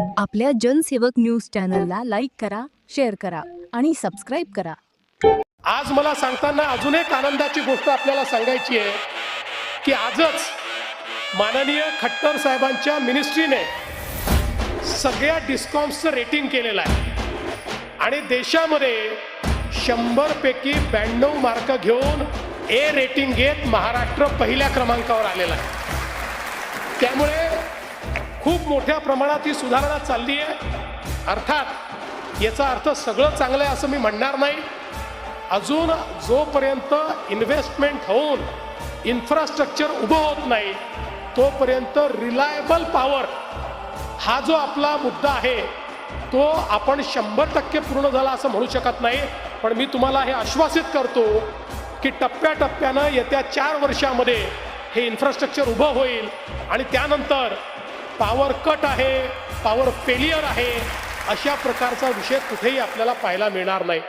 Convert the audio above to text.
आपल्या जनसेवक न्यूज चॅनलला लाईक करा शेअर करा आणि सबस्क्राईब करा. आज मला सांगताना अजून एक आनंदाची गोष्ट आपल्याला सांगायची आहे की आजच माननीय खट्टर साहेबांच्या मिनिस्ट्रीने सगळ्या डिस्कॉम्सचं रेटिंग केलेलं आहे. आणि देशामध्ये शंभरपैकी ब्याण्णव मार्क घेऊन ए रेटिंग घेत महाराष्ट्र पहिल्या क्रमांकावर आलेला आहे. त्यामुळे खूप मोठ्या प्रमाणात ही सुधारणा चालली आहे. अर्थात याचा अर्थ सगळं चांगलं आहे असं मी म्हणणार नाही. अजून जोपर्यंत इन्व्हेस्टमेंट होऊन इन्फ्रास्ट्रक्चर उभं होत नाही तोपर्यंत रिलायबल पॉवर हा जो आपला मुद्दा आहे तो आपण शंभर टक्के पूर्ण झाला असं म्हणू शकत नाही. पण मी तुम्हाला हे आश्वासित करतो की टप्प्याटप्प्यानं येत्या चार वर्षामध्ये हे इन्फ्रास्ट्रक्चर उभं होईल आणि त्यानंतर पॉवर कट आहे पॉवर फेलियर आहे अशा प्रकारचा विषय कुठेही आपल्याला पाहायला मिळणार नाही.